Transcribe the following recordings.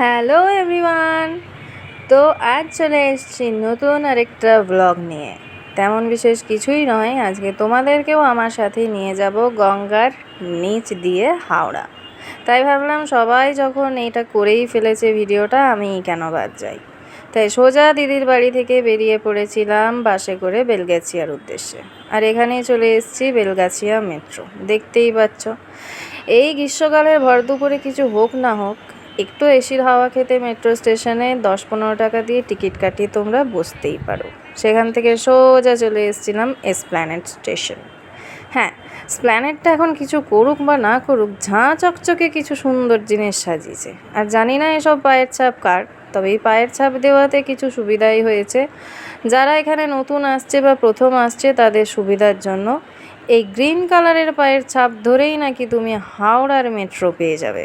Hello everyone. তো আজ চলে এসেছি নতুন আরেকটা ব্লগ নিয়ে। তেমন বিশেষ কিছুই নয়, আজকে তোমাদেরকেও আমার সাথে নিয়ে যাব গঙ্গার নিচ দিয়ে হাওড়া। তাই ভাবলাম সবাই যখন এটা করেই ফেলেছে ভিডিওটা আমি কেন বাদ যাই? তাই সোজা দিদির বাড়ি থেকে বেরিয়ে পড়েছিলাম বাসে করে বেলগাছিয়ার উদ্দেশ্যে। আর এখানেই চলে এসেছি বেলগাছিয়া মেট্রো। দেখতেই পাচ্ছ। এই গ্রীষ্মকালের ভর দুপুরে কিছু হোক না হোক একটু এসির হাওয়া খেতে মেট্রো স্টেশনে দশ পনেরো টাকা দিয়ে টিকিট কাটিয়ে তোমরা বসতেই পারো। সেখান থেকে সোজা চলে এসেছিলাম এসপ্ল্যানেট স্টেশন হ্যাঁ স্প্ল্যানেটটা এখন কিছু করুক বা না করুক, ঝাঁ চকচকে কিছু সুন্দর জিনিস সাজিয়েছে। আর জানি না এসব পায়ের ছাপ কার, তবে এই পায়ের ছাপ দেওয়াতে কিছু সুবিধাই হয়েছে। যারা এখানে নতুন আসছে বা প্রথম আসছে, তাদের সুবিধার জন্য এই গ্রিন কালারের পায়ের ছাপ ধরেই নাকি তুমি হাওড়ার মেট্রো পেয়ে যাবে।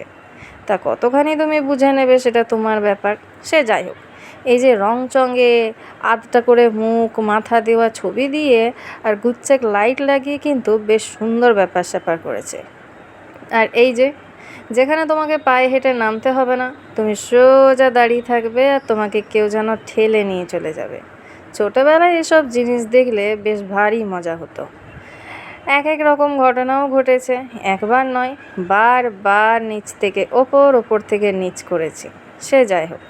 তা কতখানি তুমি বুঝে নেবে সেটা তোমার ব্যাপার? সে যাই হোক, এই যে রং চঙে আধটা করে মুখ, মাথা দেওয়া ছবি দিয়ে আর গুচ্ছেক লাইট লাগিয়ে কিন্তু বেশ সুন্দর ব্যাপার স্যাপার করেছে। আর এই যে, যেখানে তোমাকে পায়ে হেঁটে নামতে হবে না, তুমি সোজা দাঁড়িয়ে থাকবে আর তোমাকে কেউ যেন ঠেলে নিয়ে চলে যাবে। ছোটোবেলায় এসব জিনিস দেখলে বেশ ভারী মজা হতো। এক এক রকম ঘটনাও ঘটেছে। একবার নয় বার বার নিচ থেকে ওপর ওপর থেকে নিচ করেছে। সে যাই হোক,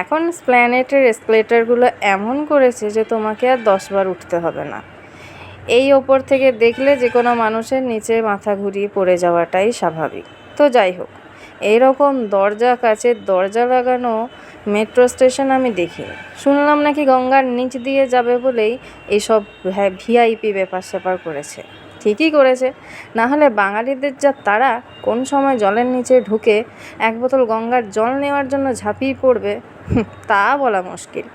এখন স্প্ল্যানেটের এসকেলেটারগুলো এমন করেছে যে তোমাকে আর দশবার উঠতে হবে না। এই ওপর থেকে দেখলে যে কোনো মানুষের নিচে মাথা ঘুরিয়ে পড়ে যাওয়াটাই স্বাভাবিক। তো যাই হোক এইরকম দরজা কাচের দরজা লাগানো মেট্রো স্টেশন আমি দেখিনি। শুনলাম নাকি গঙ্গার নিচ দিয়ে যাবে বলেই এইসব ভিআইপি ব্যাপার স্যাপার করেছে। ঠিকই করেছে। না হলে বাঙালিদের যা তারা কোন সময় জলের নিচে ঢুকে এক বোতল গঙ্গার জল নেওয়ার জন্য ঝাঁপিয়ে পড়বে তা বলা মুশকিল।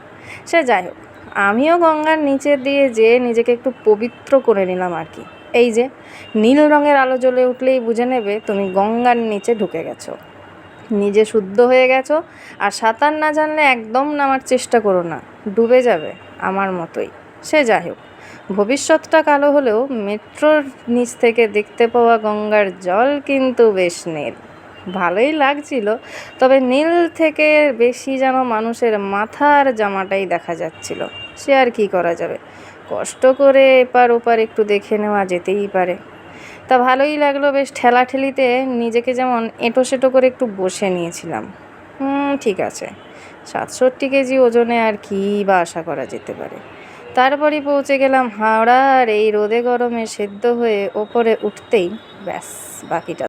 সে যাই হোক, আমিও গঙ্গার নিচে দিয়ে যেয়ে নিজেকে একটু পবিত্র করে নিলাম আর কি। এই যে, নীল রঙের আলো জ্বলে উঠলেই বুঝে নেবে তুমি গঙ্গার নিচে ঢুকে গেছো। নিজে শুদ্ধ হয়ে গেছো, আর সাঁতার না জানলে একদম নামার চেষ্টা করো না, ডুবে যাবে আমার মতোই। সে যাই হোক, ভবিষ্যৎটা কালো হলেও মেট্রোর নিচ থেকে দেখতে পাওয়া গঙ্গার জল কিন্তু বেশ নীল। ভালোই লাগছিল, তবে নীল থেকে বেশি যেন মানুষের মাথার জামাটাই দেখা যাচ্ছিল। সে আর কি করা যাবে? কষ্ট করে এপার ওপার একটু দেখে নেওয়া যেতেই পারে। তা ভালোই লাগল, বেশ ঠেলাঠেলিতে নিজেকে যেমন এঁটো সেটো করে একটু বসে নিয়েছিলাম। হুম, ঠিক আছে। সাতষট্টি কেজি ওজনে আর কী বা আশা করা যেতে পারে। তারপরই পৌঁছে গেলাম হাওড়া আর এই রোদে গরমে সেদ্ধ হয়ে ওপরে উঠতেই ব্যাস, বাকিটা